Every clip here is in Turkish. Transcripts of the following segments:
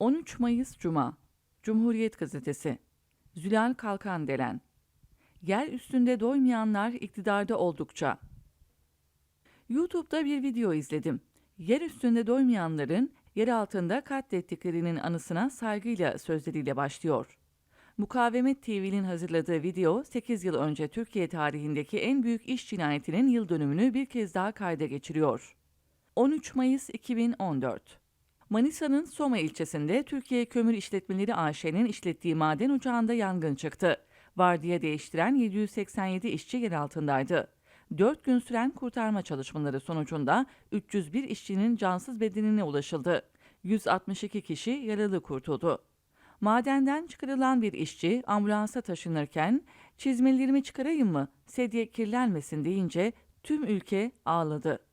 13 Mayıs Cuma Cumhuriyet Gazetesi Zülal Kalkan Delen Yer üstünde doymayanlar iktidarda oldukça YouTube'da bir video izledim. Yer üstünde doymayanların yer altında katlettiklerinin anısına saygıyla sözleriyle başlıyor. Mukavemet TV'nin hazırladığı video 8 yıl önce Türkiye tarihindeki en büyük iş cinayetinin yıl dönümünü bir kez daha kayda geçiriyor. 13 Mayıs 2014 Manisa'nın Soma ilçesinde Türkiye Kömür İşletmeleri AŞ'nin işlettiği maden ocağında yangın çıktı. Vardiya değiştiren 787 işçi yer altındaydı. 4 gün süren kurtarma çalışmaları sonucunda 301 işçinin cansız bedenine ulaşıldı. 162 kişi yaralı kurtuldu. Madenden çıkarılan bir işçi ambulansa taşınırken çizmelerimi çıkarayım mı sedye kirlenmesin deyince tüm ülke ağladı.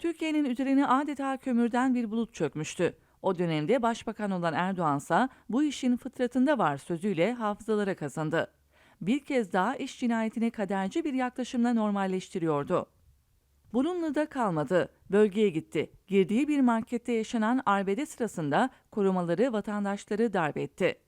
Türkiye'nin üzerine adeta kömürden bir bulut çökmüştü. O dönemde başbakan olan Erdoğansa bu işin fıtratında var sözüyle hafızalara kazandı. Bir kez daha iş cinayetini kaderci bir yaklaşımla normalleştiriyordu. Bununla da kalmadı. Bölgeye gitti. Girdiği bir markette yaşanan arbede sırasında korumaları vatandaşları darp etti.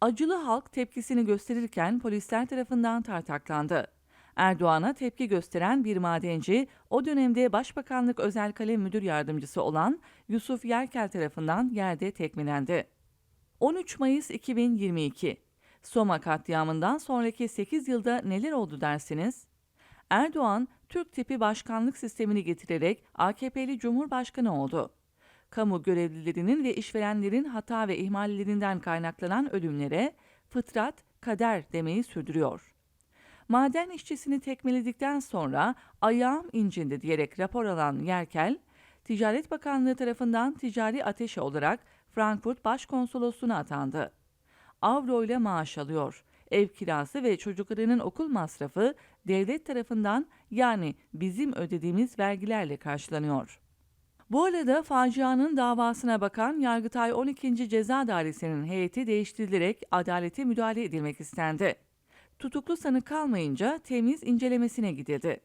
Acılı halk tepkisini gösterirken polisler tarafından tartaklandı. Erdoğan'a tepki gösteren bir madenci, o dönemde Başbakanlık Özel Kalem Müdür Yardımcısı olan Yusuf Yerkel tarafından yerde tekmelendi. 13 Mayıs 2022 Soma katliamından sonraki 8 yılda neler oldu dersiniz? Erdoğan, Türk tipi başkanlık sistemini getirerek AKP'li Cumhurbaşkanı oldu. Kamu görevlilerinin ve işverenlerin hata ve ihmallerinden kaynaklanan ölümlere fıtrat, kader demeyi sürdürüyor. Maden işçisini tekmeledikten sonra ayağım incindi diyerek rapor alan Yerkel, Ticaret Bakanlığı tarafından ticari ateşe olarak Frankfurt Başkonsolosluğuna atandı. Avro ile maaş alıyor. Ev kirası ve çocuklarının okul masrafı devlet tarafından yani bizim ödediğimiz vergilerle karşılanıyor. Bu arada facianın davasına bakan Yargıtay 12. Ceza Dairesi'nin heyeti değiştirilerek adalete müdahale edilmek istendi. Tutuklu sanık kalmayınca temiz incelemesine gidildi.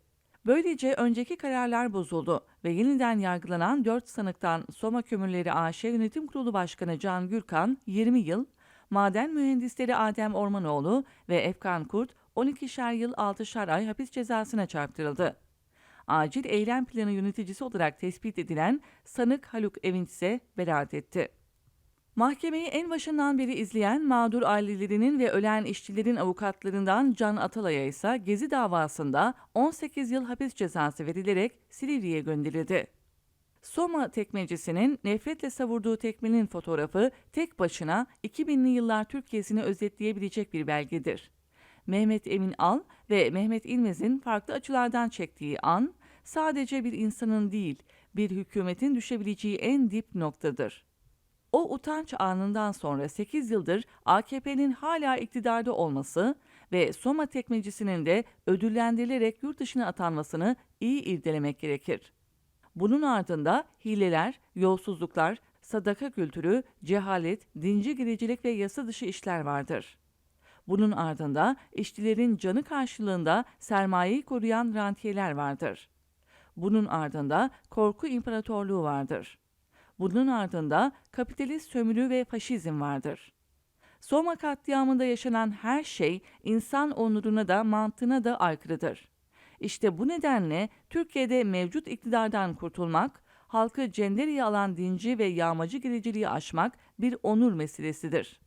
Böylece önceki kararlar bozuldu ve yeniden yargılanan 4 sanıktan Soma Kömürleri AŞ Yönetim Kurulu Başkanı Can Gürkan 20 yıl, maden mühendisleri Adem Ormanoğlu ve Efkan Kurt 12'şer yıl 6'şer ay hapis cezasına çarptırıldı. Acil eylem planı yöneticisi olarak tespit edilen sanık Haluk Evinç ise beraat etti. Mahkemeyi en başından beri izleyen mağdur ailelerinin ve ölen işçilerin avukatlarından Can Atalay'a ise Gezi davasında 18 yıl hapis cezası verilerek Silivri'ye gönderildi. Soma tekmecisinin nefretle savurduğu tekmenin fotoğrafı tek başına 2000'li yıllar Türkiye'sini özetleyebilecek bir belgedir. Mehmet Emin Al ve Mehmet İlmez'in farklı açılardan çektiği an sadece bir insanın değil, bir hükümetin düşebileceği en dip noktadır. O utanç anından sonra 8 yıldır AKP'nin hala iktidarda olması ve Soma tekmecisinin de ödüllendirilerek yurt dışına atanmasını iyi irdelemek gerekir. Bunun ardında hileler, yolsuzluklar, sadaka kültürü, cehalet, dinci giricilik ve yasa dışı işler vardır. Bunun ardında işçilerin canı karşılığında sermayeyi koruyan rantiyeler vardır. Bunun ardında korku imparatorluğu vardır. Bunun ardında kapitalist sömürü ve faşizm vardır. Soma katliamında yaşanan her şey insan onuruna da mantığına da aykırıdır. İşte bu nedenle Türkiye'de mevcut iktidardan kurtulmak, halkı cendereye alan dinci ve yağmacı giriciliği aşmak bir onur meselesidir.